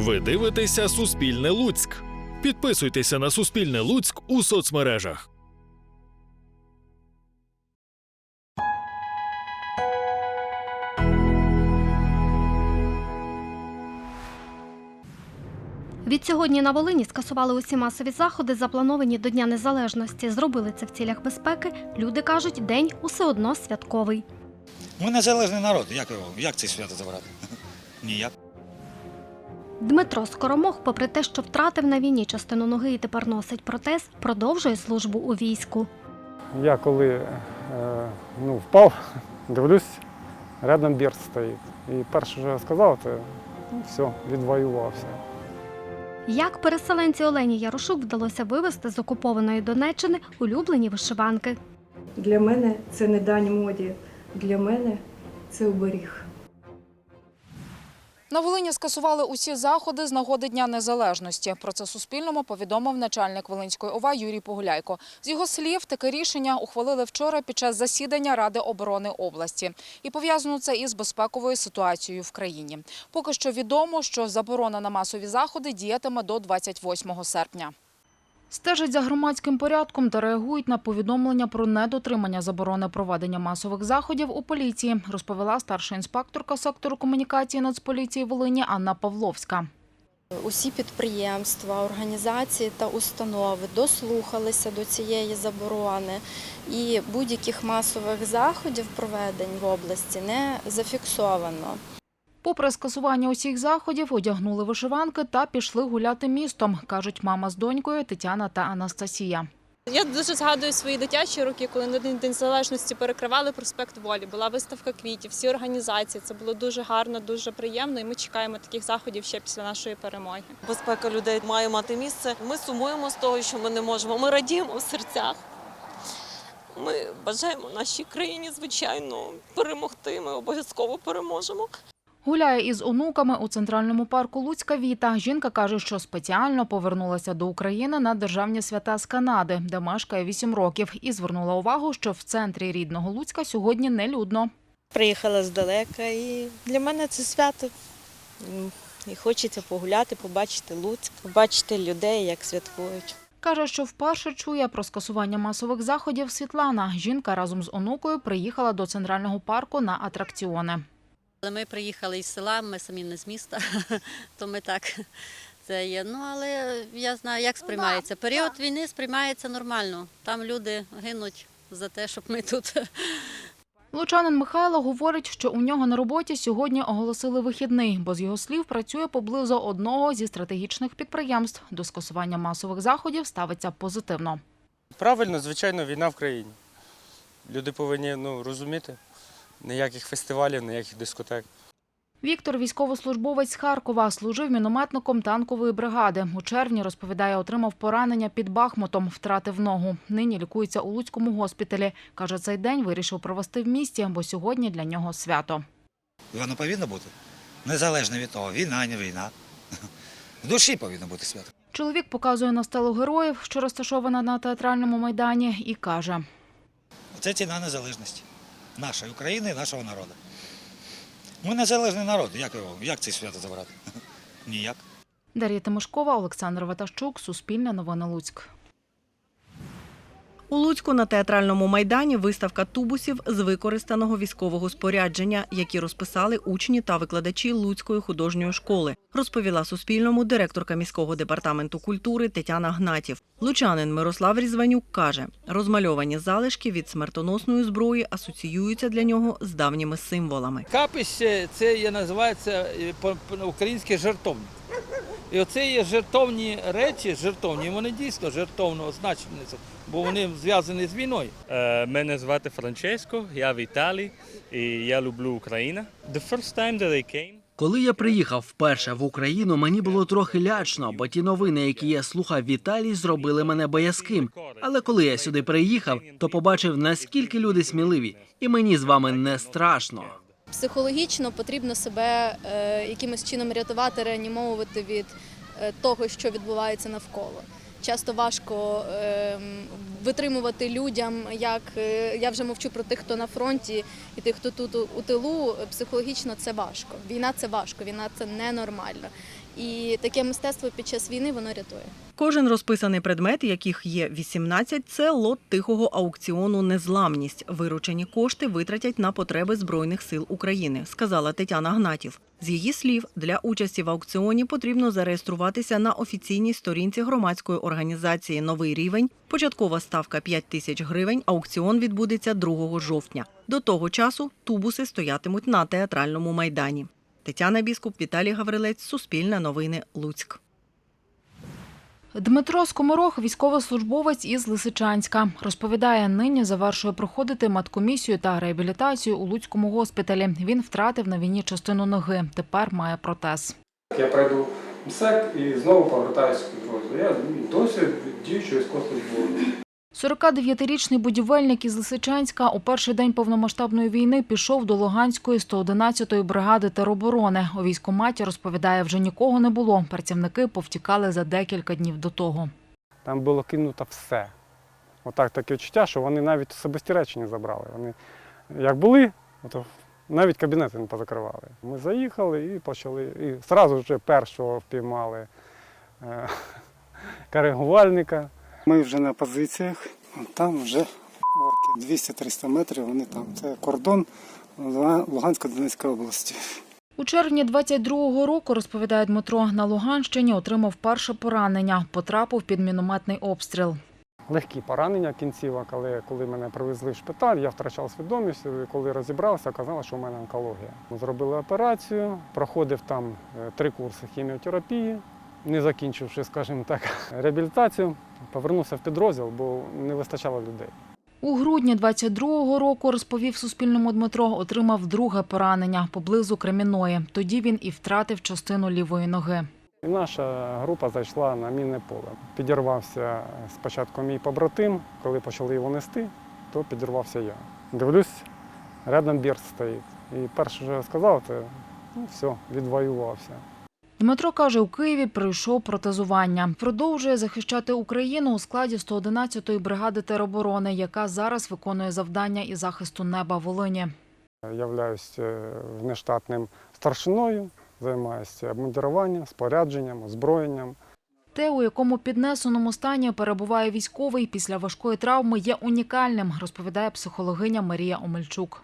Ви дивитеся Суспільне Луцьк. Підписуйтеся на Суспільне Луцьк у соцмережах. Відсьогодні на Волині скасували усі масові заходи, заплановані до Дня Незалежності. Зробили це в цілях безпеки. Люди кажуть, день усе одно святковий. Ми незалежний народ. Як? Як це свято забрати? Ніяк. Дмитро Скоромох, попри те, що втратив на війні частину ноги і тепер носить протез, продовжує службу у війську. Я коли е, ну, впав, дивлюсь, рядом Берст стоїть. І перше, що я сказав, це ну, все, відвоювався. Як переселенці Олені Ярошук вдалося вивезти з окупованої Донеччини улюблені вишиванки. Для мене це не дань моді, для мене це оберіг. На Волині скасували усі заходи з нагоди Дня Незалежності. Про це Суспільному повідомив начальник Волинської ОВА Юрій Погуляйко. З його слів, таке рішення ухвалили вчора під час засідання Ради оборони області. І пов'язано це із безпековою ситуацією в країні. Поки що відомо, що заборона на масові заходи діятиме до 28 серпня. Стежать за громадським порядком та реагують на повідомлення про недотримання заборони проведення масових заходів у поліції, розповіла старша інспекторка сектору комунікації Нацполіції Волині Анна Павловська. Усі підприємства, організації та установи дослухалися до цієї заборони, і будь-яких масових заходів проведень в області не зафіксовано. Попри скасування усіх заходів, одягнули вишиванки та пішли гуляти містом, кажуть мама з донькою Тетяна та Анастасія. Я дуже згадую свої дитячі роки, коли на День День Незалежності перекривали проспект Волі. Була виставка квітів, всі організації. Це було дуже гарно, дуже приємно. І ми чекаємо таких заходів ще після нашої перемоги. Безпека людей має мати місце. Ми сумуємо з того, що ми не можемо. Ми радіємо в серцях. Ми бажаємо нашій країні, звичайно, перемогти. Ми обов'язково переможемо. Гуляє із онуками у центральному парку Луцька Віта. Жінка каже, що спеціально повернулася до України на державні свята з Канади, де мешкає 8 років, і звернула увагу, що в центрі рідного Луцька сьогодні нелюдно. Приїхала здалека і для мене це свято. І хочеться погуляти, побачити Луцьк, побачити людей, як святкують. Каже, що вперше чує про скасування масових заходів Світлана. Жінка разом з онукою приїхала до центрального парку на атракціони. Але ми приїхали із села, ми самі не з міста, то ми так це є. Ну але я знаю, як сприймається. Період війни сприймається нормально. Там люди гинуть за те, щоб ми тут. Лучанин Михайло говорить, що у нього на роботі сьогодні оголосили вихідний, бо з його слів працює поблизу одного зі стратегічних підприємств. До скасування масових заходів ставиться позитивно. Правильно, звичайно, війна в країні. Люди повинні ну, розуміти. Ніяких фестивалів, ніяких дискотек. Віктор, військовослужбовець з Харкова, служив мінометником танкової бригади. У червні, розповідає, отримав поранення під Бахмутом, втратив ногу. Нині лікується у Луцькому госпіталі. Каже, цей день вирішив провести в місті, бо сьогодні для нього свято. Воно повинно бути. Незалежно від того, війна, не війна. В душі повинно бути свято. Чоловік показує на стелу героїв, що розташована на театральному майдані, і каже: Це ціна незалежності нашої України нашого народу. Ми незалежний народ. Як його? Як це свято забрати? Ніяк. Дар'я Тимошкова, Олександр Ватащук, Суспільне новини Луцьк. У Луцьку на театральному майдані виставка тубусів з використаного військового спорядження, які розписали учні та викладачі Луцької художньої школи, розповіла Суспільному директорка міського департаменту культури Тетяна Гнатів. Лучанин Мирослав Різванюк каже, розмальовані залишки від смертоносної зброї асоціюються для нього з давніми символами. Капище це є, називається е, по- по-українськи жертовник. І оце є жертовні речі, жертовні, вони дійсно жертовного значення, бо вони зв'язані з війною. Е, мене звати Франческо, я в Італії і я люблю Україну. The first time that I came, Коли я приїхав вперше в Україну, мені було трохи лячно, бо ті новини, які я слухав в Італії, зробили мене боязким. Але коли я сюди приїхав, то побачив, наскільки люди сміливі, і мені з вами не страшно. Психологічно потрібно себе е, якимось чином рятувати, реанімовувати від е, того, що відбувається навколо. Часто важко е, витримувати людям, як е, я вже мовчу про тих, хто на фронті і тих, хто тут у тилу, психологічно це важко. Війна це важко, війна це ненормально. І таке мистецтво під час війни воно рятує. Кожен розписаний предмет, яких є 18, це лот тихого аукціону Незламність. Виручені кошти витратять на потреби Збройних сил України, сказала Тетяна Гнатів. З її слів, для участі в аукціоні потрібно зареєструватися на офіційній сторінці громадської організації Новий рівень. Початкова ставка 5 тисяч гривень. Аукціон відбудеться 2 жовтня. До того часу тубуси стоятимуть на театральному майдані. Тетяна Біскуп, Віталій Гаврилець, Суспільне новини, Луцьк. Дмитро Скоморох, військовослужбовець із Лисичанська, розповідає, нині завершує проходити медкомісію та реабілітацію у Луцькому госпіталі. Він втратив на війні частину ноги. Тепер має протез. Я пройду МСЕК і знову повертаюся в підрозділ. Я досі діючий військовослужбовець. 49-річний будівельник із Лисичанська у перший день повномасштабної війни пішов до Луганської 111-ї бригади тероборони. У військкоматі, розповідає, вже нікого не було. Працівники повтікали за декілька днів до того. Там було кинуто все. Отак таке відчуття, що вони навіть особисті речі не забрали. Вони як були, то навіть кабінети не позакривали. Ми заїхали і почали. І одразу вже першого впіймали е, коригувальника. Ми вже на позиціях, там вже орки. 200-300 метрів вони там. Це кордон Лугансько-Донецької області. У червні 22-го року, розповідає Дмитро, на Луганщині отримав перше поранення. Потрапив під мінометний обстріл. Легкі поранення кінцівок, але коли мене привезли в шпиталь, я втрачав свідомість. Коли розібрався, оказалось, що в мене онкологія. Ми зробили операцію, проходив там е, три курси хіміотерапії, не закінчивши, скажімо так, реабілітацію. Повернувся в підрозділ, бо не вистачало людей. У грудні 22-го року, розповів Суспільному Дмитро, отримав друге поранення поблизу Креміної. Тоді він і втратив частину лівої ноги. І наша група зайшла на мінне поле. Підірвався спочатку мій побратим, коли почали його нести, то підірвався я. Дивлюсь, рядом бірт стоїть. І перше, що я сказав, це ну, все, відвоювався. Дмитро каже, у Києві пройшов протезування. Продовжує захищати Україну у складі 111-ї бригади тероборони, яка зараз виконує завдання із захисту неба Волині. Являюсь е, внештатним старшиною, займаюся обмундируванням, спорядженням, озброєнням. Те, у якому піднесеному стані перебуває військовий після важкої травми, є унікальним, розповідає психологиня Марія Омельчук.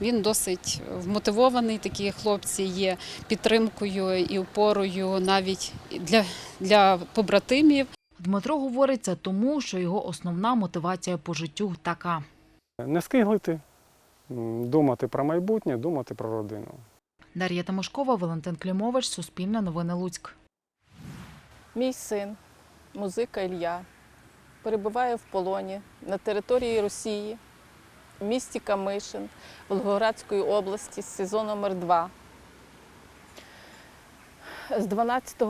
Він досить вмотивований. Такі хлопці є підтримкою і опорою навіть для, для побратимів. Дмитро говорить це тому, що його основна мотивація по життю така. Не скиглити, думати про майбутнє, думати про родину. Дар'я Тимошкова, Валентин Клімович, Суспільне новини Луцьк. Мій син, музика Ілля, перебуває в полоні на території Росії, місті Камишин, Волгоградської області, СІЗО номер 2 з 12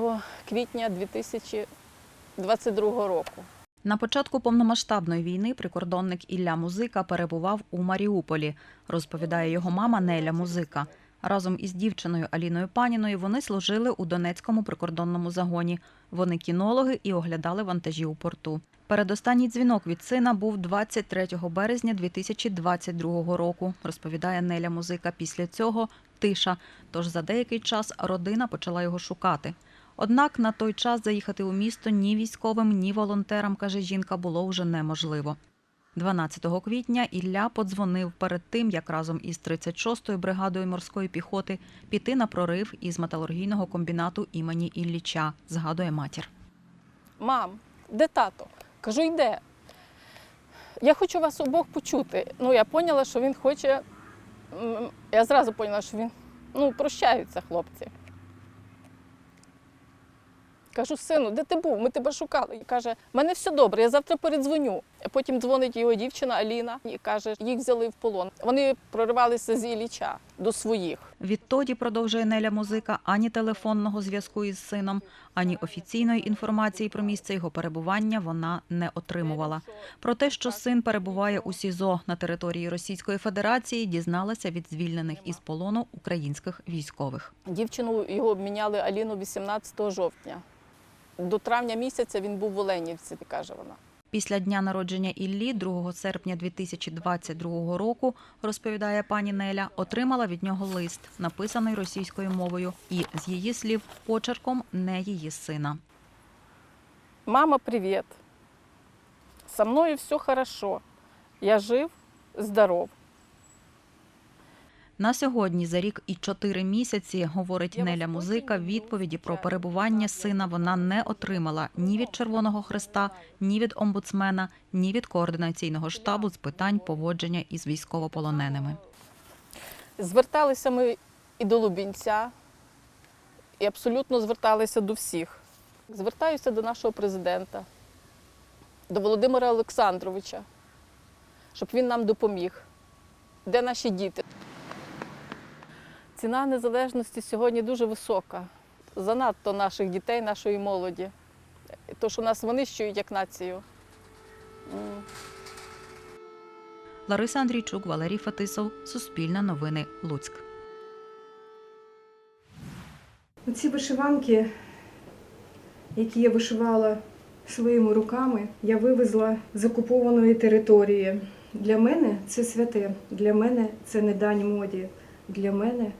квітня 2022 року. На початку повномасштабної війни прикордонник Ілля Музика перебував у Маріуполі, розповідає його мама Неля Музика. Разом із дівчиною Аліною Паніною вони служили у Донецькому прикордонному загоні. Вони кінологи і оглядали вантажі у порту. Передостанній дзвінок від сина був 23 березня 2022 року, розповідає Неля Музика. Після цього тиша. Тож за деякий час родина почала його шукати. Однак на той час заїхати у місто ні військовим, ні волонтерам, каже жінка, було вже неможливо. 12 квітня Ілля подзвонив перед тим, як разом із 36-ю бригадою морської піхоти піти на прорив із металургійного комбінату імені Ілліча, згадує матір. Мам, де тато? Кажу, йде. Я хочу вас обох почути. Ну, я поняла, що він хоче. Я зразу поняла, що він ну, прощаються хлопці. Кажу, сину, де ти був? Ми тебе шукали. І каже, в мене все добре, я завтра передзвоню. Потім дзвонить його дівчина Аліна і каже, їх взяли в полон. Вони проривалися з Ілліча до своїх. Відтоді, продовжує Неля Музика, ані телефонного зв'язку із сином, ані офіційної інформації про місце його перебування вона не отримувала. Про те, що син перебуває у СІЗО на території Російської Федерації, дізналася від звільнених із полону українських військових. Дівчину його обміняли Аліну 18 жовтня. До травня місяця він був в Оленівці, каже вона. Після дня народження Іллі, 2 серпня 2022 року, розповідає пані Неля, отримала від нього лист, написаний російською мовою, і з її слів почерком не її сина. Мама, привіт. Со мною все хорошо. Я жив, здоров. На сьогодні за рік і чотири місяці, говорить Неля Музика, відповіді про перебування сина вона не отримала ні від Червоного Хреста, ні від омбудсмена, ні від координаційного штабу з питань поводження із військовополоненими. Зверталися ми і до Лубінця, і абсолютно зверталися до всіх. Звертаюся до нашого президента, до Володимира Олександровича, щоб він нам допоміг. Де наші діти? Ціна незалежності сьогодні дуже висока. Занадто наших дітей, нашої молоді. То, що нас винищують як націю. Лариса Андрійчук, Валерій Фетисов, Суспільне новини, Луцьк. Ці вишиванки, які я вишивала своїми руками, я вивезла з окупованої території. Для мене це святе, для мене це не дань моді, для мене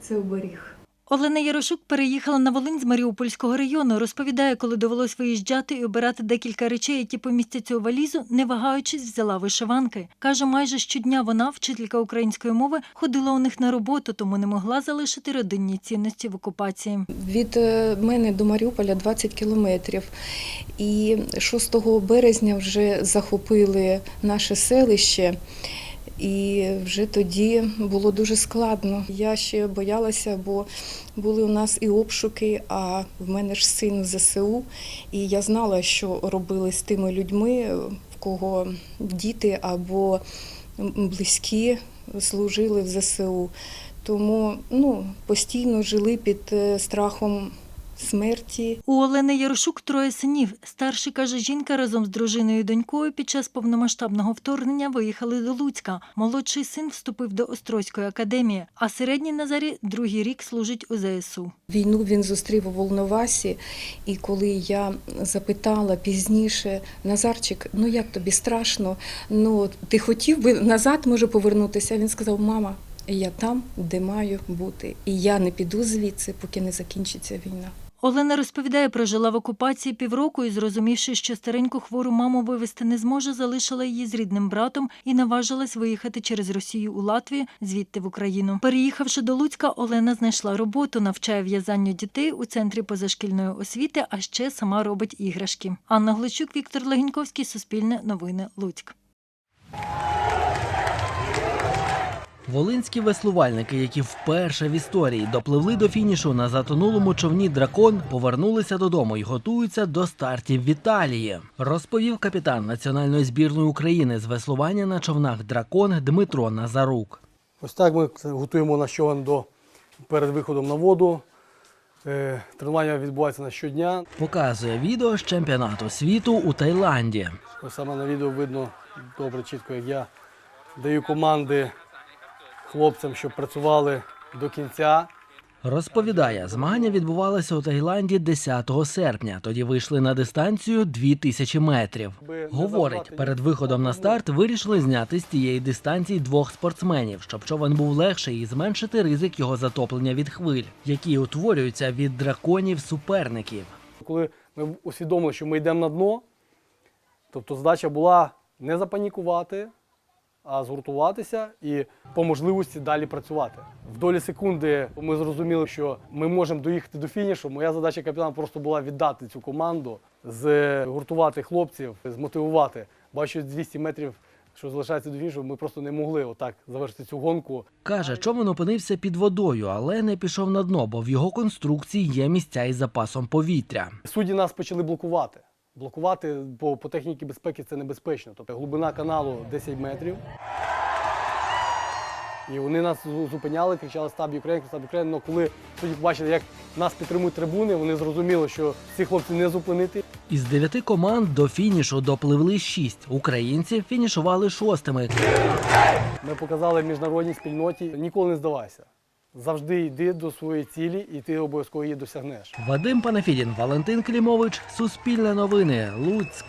це оберіг. Олена Ярошук переїхала на Волинь з Маріупольського району. Розповідає, коли довелось виїжджати і обирати декілька речей, які помістяться у валізу, не вагаючись, взяла вишиванки. Каже, майже щодня вона, вчителька української мови, ходила у них на роботу, тому не могла залишити родинні цінності в окупації. Від е, мене до Маріуполя 20 кілометрів. І 6 березня вже захопили наше селище. І вже тоді було дуже складно. Я ще боялася, бо були у нас і обшуки, а в мене ж син ЗСУ. І я знала, що робили з тими людьми, в кого діти або близькі служили в ЗСУ. Тому ну, постійно жили під е, страхом смерті. У Олени Ярошук троє синів. Старший, каже, жінка разом з дружиною і донькою під час повномасштабного вторгнення виїхали до Луцька. Молодший син вступив до Острозької академії, а середній Назарі другий рік служить у ЗСУ. Війну він зустрів у Волновасі, і коли я запитала пізніше, Назарчик, ну як тобі страшно? Ну ти хотів би назад може повернутися? Він сказав: Мама, я там, де маю бути, і я не піду звідси, поки не закінчиться війна. Олена розповідає, прожила в окупації півроку і, зрозумівши, що стареньку хвору маму вивезти не зможе, залишила її з рідним братом і наважилась виїхати через Росію у Латвію, звідти в Україну. Переїхавши до Луцька, Олена знайшла роботу, навчає в'язанню дітей у центрі позашкільної освіти, а ще сама робить іграшки. Анна Гличук, Віктор Легеньковський, Суспільне новини, Луцьк. Волинські веслувальники, які вперше в історії допливли до фінішу на затонулому човні дракон, повернулися додому і готуються до стартів в Італії. Розповів капітан національної збірної України з веслування на човнах дракон Дмитро Назарук. Ось так ми готуємо наш човен до перед виходом на воду. Е, Тренування відбувається на щодня. Показує відео з чемпіонату світу у Таїланді. Ось саме на відео видно добре, чітко, як я даю команди хлопцям, щоб працювали до кінця. Розповідає, змагання відбувалися у Таїланді 10 серпня. Тоді вийшли на дистанцію 2000 метрів. Говорить, перед виходом на старт вирішили зняти з цієї дистанції двох спортсменів, щоб човен був легший і зменшити ризик його затоплення від хвиль, які утворюються від драконів суперників. Коли ми усвідомили, що ми йдемо на дно, тобто задача була не запанікувати, а згуртуватися і по можливості далі працювати. В долі секунди ми зрозуміли, що ми можемо доїхати до фінішу. Моя задача капітана просто була віддати цю команду, згуртувати хлопців, змотивувати. Бачу 200 метрів, що залишається до фінішу, ми просто не могли отак завершити цю гонку. Каже, човен опинився під водою, але не пішов на дно, бо в його конструкції є місця із запасом повітря. Судді нас почали блокувати. Блокувати по, по техніці безпеки це небезпечно. Тобто глибина каналу 10 метрів. І вони нас зупиняли, кричали Стаб Юкрейн, Стаб Юкрейн. Але коли судді побачили, як нас підтримують трибуни, вони зрозуміли, що ці хлопці не зупинити. Із дев'яти команд до фінішу допливли шість. Українці фінішували шостими. Ми показали міжнародній спільноті ніколи не здавайся. Завжди йди до своєї цілі, і ти обов'язково її досягнеш. Вадим Панафідін, Валентин Клімович, Суспільне новини, Луцьк.